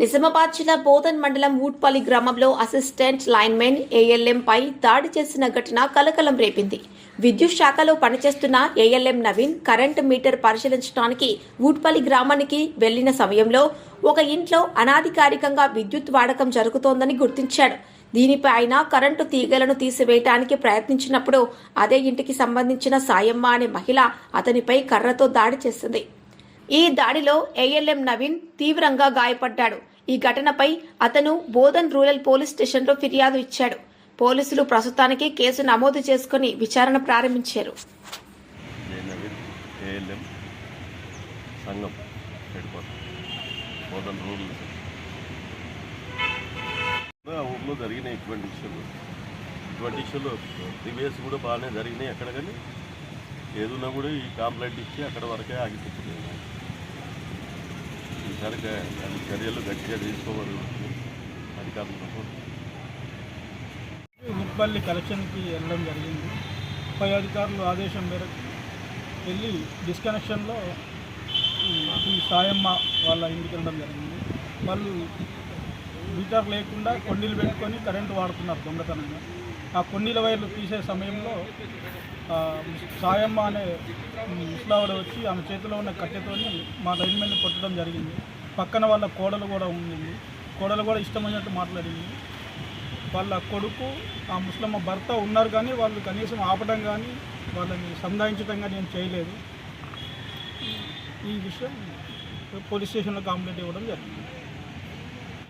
నిజామాబాద్ జిల్లా బోధన్ మండలం ఊట్పల్లి గ్రామంలో అసిస్టెంట్ లైన్మెన్ ఏఎల్ఎం పై దాడి చేసిన ఘటన కలకలం రేపింది. విద్యుత్ శాఖలో పనిచేస్తున్న ఏఎల్ఎం నవీన్ కరెంటు మీటర్ పరిశీలించడానికి ఊట్పల్లి గ్రామానికి వెళ్ళిన సమయంలో ఒక ఇంట్లో అనాధికారికంగా విద్యుత్ వాడకం జరుగుతోందని గుర్తించాడు. దీనిపై ఆయన కరెంటు తీగలను తీసివేయటానికి ప్రయత్నించినప్పుడు అదే ఇంటికి సంబంధించిన సాయమ్మ అనే మహిళ అతనిపై కర్రతో దాడి చేసింది. ఈ దాడిలో ఏఎల్ఎం నవీన్ తీవ్రంగా గాయపడ్డాడు. ఈ ఘటనపై అతను బోధన్ రూరల్ పోలీస్ స్టేషన్లో ఫిర్యాదు ఇచ్చాడు. పోలీసులు ప్రస్తుతానికి కేసు నమోదు చేసుకుని విచారణ ప్రారంభించారు. ఊర్లో జరిగినాయి ఇటువంటి ఇష్యూలు. ఇటువంటి ఇష్యూలు ప్రీవియస్ కూడా బాగానే జరిగినాయి అక్కడ కానీ. ఏదున్నా కూడా ఈ కాంప్లైంట్ ఇచ్చి అక్కడ వరకే ఆగిపోతుంది ఈసారి దాని చర్యలు గట్టిగా తీసుకోవాలి. అధికారులతో ముప్పల్లి కలెక్షన్కి వెళ్ళడం జరిగింది. పై అధికారులు ఆదేశం మేరకు వెళ్ళి డిస్కనెక్షన్లో ఈ- ఈ సాయమ్మ వాళ్ళ ఇంటికి వెళ్ళడం జరిగింది. వాళ్ళు మీటర్ లేకుండా కొండీలు పెట్టుకొని కరెంటు వాడుతున్నారు దొంగతనంగా. ఆ కొండీల వైర్లు తీసే సమయంలో సాయమ్మ అనే ముసలావిడ వచ్చి ఆమె చేతిలో ఉన్న కట్టెతోని మా లైన్మెన్ని కొట్టడం జరిగింది. పక్కన వాళ్ళ కోడలు కూడా ఉండింది. కోడలు కూడా ఇష్టమైనట్టు మాట్లాడింది. వాళ్ళ కొడుకు ఆ ముస్లమ్మ భర్త ఉన్నారు కానీ వాళ్ళు కనీసం ఆపడం కానీ వాళ్ళని సంధాయించడం కానీ ఏం చేయలేదు. ఈ విషయం పోలీస్ స్టేషన్లో కంప్లైంట్ ఇవ్వడం జరిగింది.